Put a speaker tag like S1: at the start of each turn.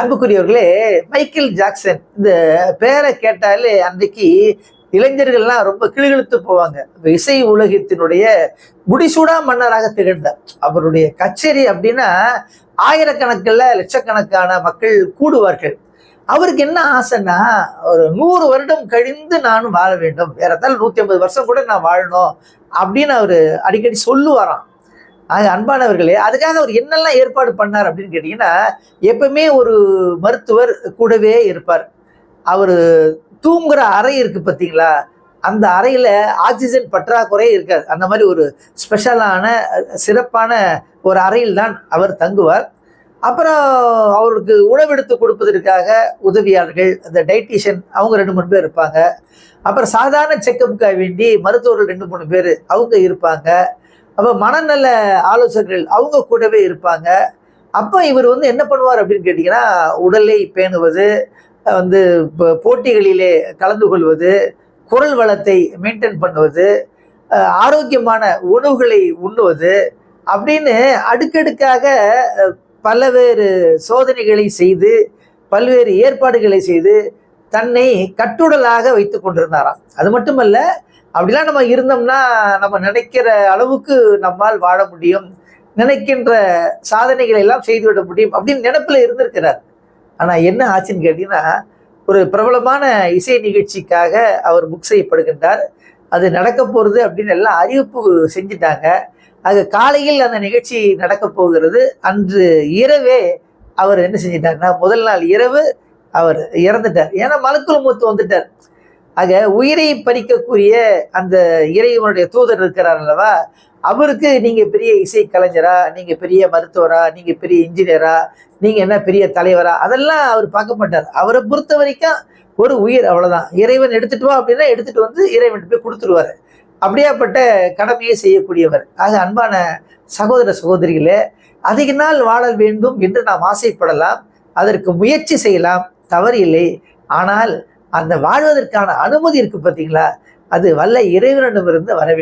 S1: அன்புக்குரியவர்களே Michael Jackson இந்த பேரை கேட்டாலே அன்றைக்கு இளைஞர்கள்லாம் ரொம்ப கிளிகிழுத்து போவாங்க. இசை உலகத்தினுடைய முடிசூடா மன்னராக திகழ்ந்தார். அவருடைய கச்சேரி அப்படின்னா ஆயிரக்கணக்கில் லட்சக்கணக்கான மக்கள் கூடுவார்கள். அவருக்கு என்ன ஆசைன்னா ஒரு நூறு வருடம் கழிந்து நானும் வாழ வேண்டும். ஏறத்தாழ நூற்றி ஐம்பது வருஷம் கூட நான் வாழணும் அப்படின்னு அவர் அடிக்கடி சொல்லுவாராம். ஆக அன்பானவர்களே அதுக்காக அவர் என்னெல்லாம் ஏற்பாடு பண்ணார் அப்படின்னு கேட்டிங்கன்னா எப்பவுமே ஒரு மருத்துவர் கூடவே இருப்பார். அவர் தூங்குற அறை இருக்குது பார்த்தீங்களா? அந்த அறையில் ஆக்சிஜன் பற்றாக்குறை இருக்காது. அந்த மாதிரி ஒரு ஸ்பெஷலான சிறப்பான ஒரு அறையில் தான் அவர் தங்குவார். அப்புறம் அவருக்கு உணவெடுத்து கொடுப்பதற்காக உதவியாளர்கள் அந்த டைட்டிஷியன் அவங்க ரெண்டு மூணு பேர் இருப்பாங்க. அப்புறம் சாதாரண செக்கப்புக்காக வேண்டி மருத்துவர்கள் ரெண்டு மூணு பேர் அவங்க இருப்பாங்க. அப்போ மனநல ஆலோசகர்கள் அவங்க கூடவே இருப்பாங்க. அப்போ இவர் வந்து என்ன பண்ணுவார் அப்படின்னு கேட்டிங்கன்னா உடலை பேணுவது வந்து இப்போ போட்டிகளிலே கலந்து கொள்வது குரல் வளத்தை மெயின்டைன் பண்ணுவது ஆரோக்கியமான உணவுகளை உண்ணுவது அப்படின்னு அடுக்கடுக்காக பல்வேறு சோதனைகளை செய்து பல்வேறு ஏற்பாடுகளை செய்து தன்னை கட்டுடலாக வைத்து கொண்டிருந்தாராம். அது மட்டுமல்ல அப்படிலாம் நம்ம இருந்தோம்னா நம்ம நினைக்கிற அளவுக்கு நம்மால் வாழ முடியும். நினைக்கின்ற சாதனைகளை எல்லாம் செய்துவிட முடியும் அப்படின்னு நினப்பில் இருந்திருக்கிறார். ஆனால் என்ன ஆச்சுன்னு கேட்டிங்கன்னா ஒரு பிரபலமான இசை நிகழ்ச்சிக்காக அவர் புக் செய்யப்படுகின்றார். அது நடக்க போகிறது அப்படின்னு எல்லாம் அறிவிப்பு செஞ்சிட்டாங்க. அது காலையில் அந்த நிகழ்ச்சி நடக்க போகிறது. அன்று இரவே அவர் என்ன செஞ்சிட்டாருன்னா முதல் நாள் இரவு அவர் இறந்துட்டார். ஏன்னா மலக்குள் மூத்து வந்துட்டார். ஆக உயிரை பறிக்கக்கூடிய அந்த இறைவனுடைய தூதர் இருக்கிறார் அல்லவா? அவருக்கு நீங்கள் பெரிய இசை கலைஞரா நீங்கள் பெரிய மருத்துவரா? நீங்கள் பெரிய இன்ஜினியரா நீங்கள் என்ன பெரிய தலைவரா? அதெல்லாம் அவர் பார்க்க மாட்டார். அவரை பொறுத்த வரைக்கும் ஒரு உயிர் அவ்வளோதான் இறைவன் எடுத்துட்டு வா அப்படின்னா எடுத்துட்டு வந்து இறைவன் போய் கொடுத்துருவாரு. அப்படியாப்பட்ட கடமையை செய்யக்கூடியவர். ஆக அன்பான சகோதர சகோதரிகளே அதிக நாள் வாழ வேண்டும் என்று நாம் ஆசைப்படலாம். அதற்கு முயற்சி செய்யலாம். தவறு இல்லை ஆனால் அந்த வாழ்வதற்கான அனுமதி இருக்கு பார்த்தீங்களா? அது வல்ல இறைவனிடமிருந்து வர